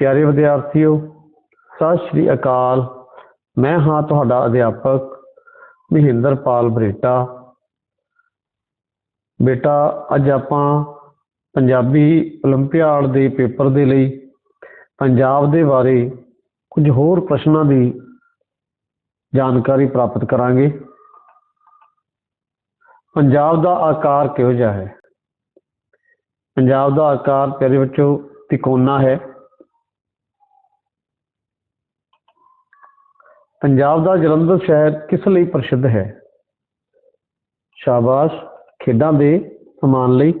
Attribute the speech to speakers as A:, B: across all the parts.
A: ਪਿਆਰੇ ਵਿਦਿਆਰਥੀਓ ਸਤਿ ਸ਼੍ਰੀ ਅਕਾਲ ਮੈਂ ਹਾਂ ਤੁਹਾਡਾ ਅਧਿਆਪਕ ਮਹਿੰਦਰਪਾਲ ਬਰੇਟਾ ਬੇਟਾ ਅੱਜ ਆਪਾਂ ਪੰਜਾਬੀ 올림픽 ਦੇ ਪੇਪਰ ਦੇ ਲਈ ਪੰਜਾਬ ਦੇ ਬਾਰੇ ਕੁਝ ਹੋਰ ਪ੍ਰਸ਼ਨਾਂ ਦੀ ਜਾਣਕਾਰੀ ਪ੍ਰਾਪਤ ਕਰਾਂਗੇ ਪੰਜਾਬ ਦਾ ਆਕਾਰ ਕਿਹੋ ਜਿਹਾ ਹੈ ਪੰਜਾਬ ਦਾ ਆਕਾਰ ਪਿਆਰੇ ਬੱਚੋ ਤਿਕੋਣਾ ਹੈ ਪੰਜਾਬ ਦਾ ਜਲੰਧਰ ਸ਼ਹਿਰ ਕਿਸ ਲਈ ਪ੍ਰਸਿੱਧ ਹੈ? ਸ਼ਾਬਾਸ਼, ਖੇਡਾਂ ਦੇ ਸਮਾਨ ਲਈ।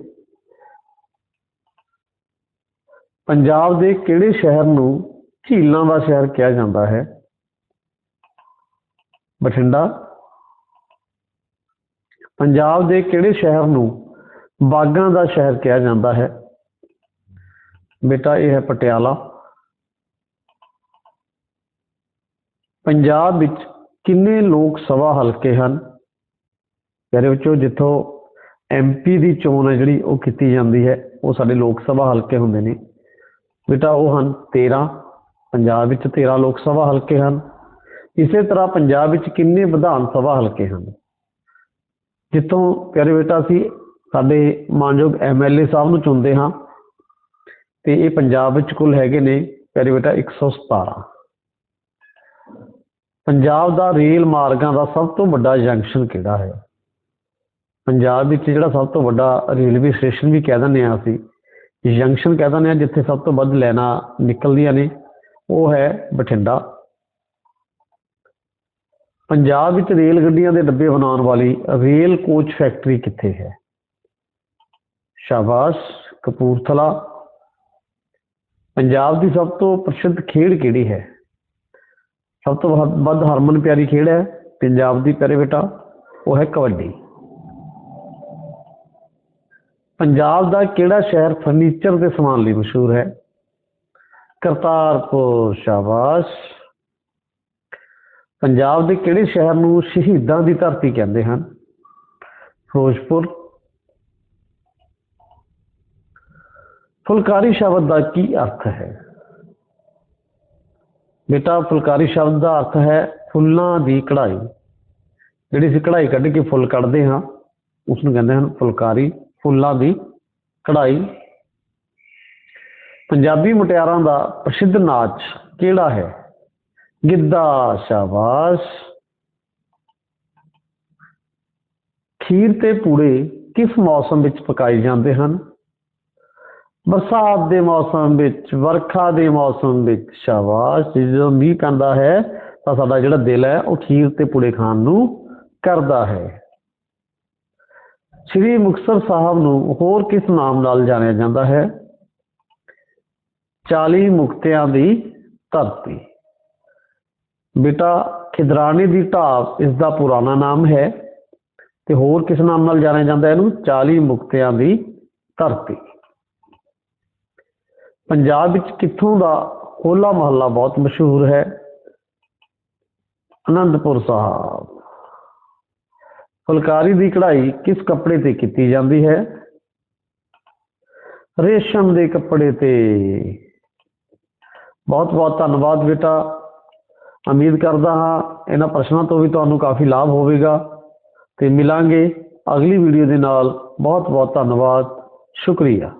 A: ਪੰਜਾਬ ਦੇ ਕਿਹੜੇ ਸ਼ਹਿਰ ਨੂੰ ਝੀਲਾਂ ਦਾ ਸ਼ਹਿਰ ਕਿਹਾ ਜਾਂਦਾ ਹੈ? ਬਠਿੰਡਾ। ਪੰਜਾਬ ਦੇ ਕਿਹੜੇ ਸ਼ਹਿਰ ਨੂੰ ਬਾਗਾਂ ਦਾ ਸ਼ਹਿਰ ਕਿਹਾ ਜਾਂਦਾ ਹੈ? ਬੇਟਾ, ਇਹ ਹੈ ਪਟਿਆਲਾ। ਪੰਜਾਬ ਵਿੱਚ ਕਿੰਨੇ ਲੋਕ ਸਭਾ ਹਲਕੇ ਹਨ? ਇਹਦੇ ਵਿੱਚੋਂ ਜਿੱਥੋਂ ਐਮਪੀ ਦੀ ਚੋਣ ਹੈ ਜਿਹੜੀ ਉਹ ਕੀਤੀ ਜਾਂਦੀ ਹੈ, ਉਹ ਸਾਡੇ ਲੋਕ ਸਭਾ ਹਲਕੇ ਹੁੰਦੇ ਨੇ। ਬੇਟਾ, ਉਹ ਹਨ 13 ਪੰਜਾਬ ਵਿੱਚ 13 ਲੋਕ ਸਭਾ ਹਲਕੇ ਹਨ। ਇਸੇ ਤਰ੍ਹਾਂ ਪੰਜਾਬ ਵਿੱਚ ਕਿੰਨੇ ਵਿਧਾਨ ਸਭਾ ਹਲਕੇ ਹਨ? ਜਿੱਥੋਂ ਪਿਆਰੇ ਬੇਟਾ, ਅਸੀਂ ਸਾਡੇ ਮਾਨਯੋਗ ਐਮਐਲਏ ਸਾਹਿਬ ਨੂੰ ਚੁਣਦੇ ਹਾਂ, ਤੇ ਇਹ ਪੰਜਾਬ ਵਿੱਚ ਕੁੱਲ ਹੈਗੇ ਨੇ, ਪਿਆਰੇ ਬੇਟਾ 117 ਪੰਜਾਬ ਦਾ ਰੇਲ ਮਾਰਗਾਂ ਦਾ ਸਭ ਤੋਂ ਵੱਡਾ ਜੰਕਸ਼ਨ ਕਿਹੜਾ ਹੈ? ਪੰਜਾਬ ਵਿੱਚ ਜਿਹੜਾ ਸਭ ਤੋਂ ਵੱਡਾ ਰੇਲਵੇ ਸਟੇਸ਼ਨ ਵੀ ਕਹਿ ਦਿੰਦੇ ਆ ਅਸੀਂ, ਜੰਕਸ਼ਨ ਕਹਿ ਦਿੰਦੇ ਆ ਜਿੱਥੇ ਸਭ ਤੋਂ ਵੱਧ ਲਾਈਨਾਂ ਨਿਕਲਦੀਆਂ ਨੇ, ਉਹ ਹੈ ਬਠਿੰਡਾ। ਪੰਜਾਬ ਵਿੱਚ ਰੇਲ ਗੱਡੀਆਂ ਦੇ ਡੱਬੇ ਬਣਾਉਣ ਵਾਲੀ ਰੇਲ ਕੋਚ ਫੈਕਟਰੀ ਕਿੱਥੇ ਹੈ? ਸ਼ਾਬਾਸ਼ ਕਪੂਰਥਲਾ। ਪੰਜਾਬ ਦੀ ਸਭ ਤੋਂ ਪ੍ਰਸਿੱਧ ਖੇਡ ਕਿਹੜੀ ਹੈ? ਸਭ ਤੋਂ ਵੱਧ- ਵੱਧ ਹਰਮਨ ਪਿਆਰੀ ਖੇਡ ਹੈ, ਪੰਜਾਬ ਦੀ ਪਿਆਰੇ ਬੇਟਾ, ਉਹ ਹੈ ਕਬੱਡੀ। ਪੰਜਾਬ ਦਾ ਕਿਹੜਾ ਸ਼ਹਿਰ ਫਰਨੀਚਰ ਦੇ ਸਮਾਨ ਲਈ ਮਸ਼ਹੂਰ ਹੈ? ਕਰਤਾਰਪੁਰ, ਸ਼ਾਬਾਸ਼। ਪੰਜਾਬ ਦੇ ਕਿਹੜੇ ਸ਼ਹਿਰ ਨੂੰ ਸ਼ਹੀਦਾਂ ਦੀ ਧਰਤੀ ਕਹਿੰਦੇ ਹਨ? ਫਿਰੋਜ਼ਪੁਰ। ਫੁਲਕਾਰੀ ਸ਼ਬਦ ਦਾ ਕੀ ਅਰਥ ਹੈ? ਬੇਟਾ ਫੁਲਕਾਰੀ ਸ਼ਬਦ ਦਾ ਅਰਥ ਹੈ ਫੁੱਲਾਂ ਦੀ ਕਢਾਈ। ਜਿਹੜੀ ਅਸੀਂ ਕਢਾਈ ਕੱਢ ਕੇ ਫੁੱਲ ਕੱਢਦੇ ਹਾਂ ਉਸ ਨੂੰ ਕਹਿੰਦੇ ਹਨ ਫੁਲਕਾਰੀ, ਫੁੱਲਾਂ ਦੀ ਕਢਾਈ। ਪੰਜਾਬੀ ਮੁਟਿਆਰਾਂ ਦਾ ਪ੍ਰਸਿੱਧ ਨਾਚ ਕਿਹੜਾ ਹੈ? ਗਿੱਧਾ, ਸ਼ਾਬਾਸ਼। ਖੀਰ ਤੇ ਪੂੜੇ ਕਿਸ ਮੌਸਮ ਵਿੱਚ ਪਕਾਏ ਜਾਂਦੇ ਹਨ? ਬਰਸਾਤ ਦੇ ਮੌਸਮ ਵਿੱਚ, ਵਰਖਾ ਦੇ ਮੌਸਮ ਵਿੱਚ ਸ਼ਾਬਾਸ਼ ਜਦੋਂ ਮੀਂਹ ਪੈਂਦਾ ਹੈ ਤਾਂ ਸਾਡਾ ਜਿਹੜਾ ਦਿਲ ਹੈ, ਉਹ ਖੀਰ ਤੇ ਪੂੜੇ ਖਾਣ ਨੂੰ ਕਰਦਾ ਹੈ। ਸ੍ਰੀ ਮੁਕਤਸਰ ਸਾਹਿਬ ਨੂੰ ਹੋਰ ਕਿਸ ਨਾਮ ਨਾਲ ਜਾਣਿਆ ਜਾਂਦਾ ਹੈ? 40 ਮੁਕਤਿਆਂ ਦੀ ਧਰਤੀ। ਬੇਟਾ ਖਿਦਰਾਣੇ ਦੀ ਢਾਬ, ਇਸ ਦਾ ਪੁਰਾਣਾ ਨਾਮ ਹੈ ਤੇ ਹੋਰ ਕਿਸ ਨਾਮ ਨਾਲ ਜਾਣਿਆ ਜਾਂਦਾ ਹੈ ਇਹਨੂੰ? 40 ਮੁਕਤਿਆਂ ਦੀ ਧਰਤੀ। ਪੰਜਾਬ ਵਿੱਚ ਕਿੱਥੋਂ ਦਾ ਹੋਲਾ ਮਹੱਲਾ ਬਹੁਤ ਮਸ਼ਹੂਰ ਹੈ? ਅਨੰਦਪੁਰ ਸਾਹਿਬ। ਫੁਲਕਾਰੀ ਦੀ ਕਢਾਈ ਕਿਸ ਕੱਪੜੇ ਤੇ ਕੀਤੀ ਜਾਂਦੀ ਹੈ? ਰੇਸ਼ਮ ਦੇ ਕੱਪੜੇ ਤੇ। ਬਹੁਤ ਬਹੁਤ ਧੰਨਵਾਦ ਬੇਟਾ। ਉਮੀਦ ਕਰਦਾ ਹਾਂ ਇਹਨਾਂ ਪ੍ਰਸ਼ਨਾਂ ਤੋਂ ਵੀ ਤੁਹਾਨੂੰ ਕਾਫੀ ਲਾਭ ਹੋਵੇਗਾ। ਤੇ ਮਿਲਾਂਗੇ ਅਗਲੀ ਵੀਡੀਓ ਦੇ ਨਾਲ। ਬਹੁਤ ਬਹੁਤ ਧੰਨਵਾਦ। ਸ਼ੁਕਰੀਆ।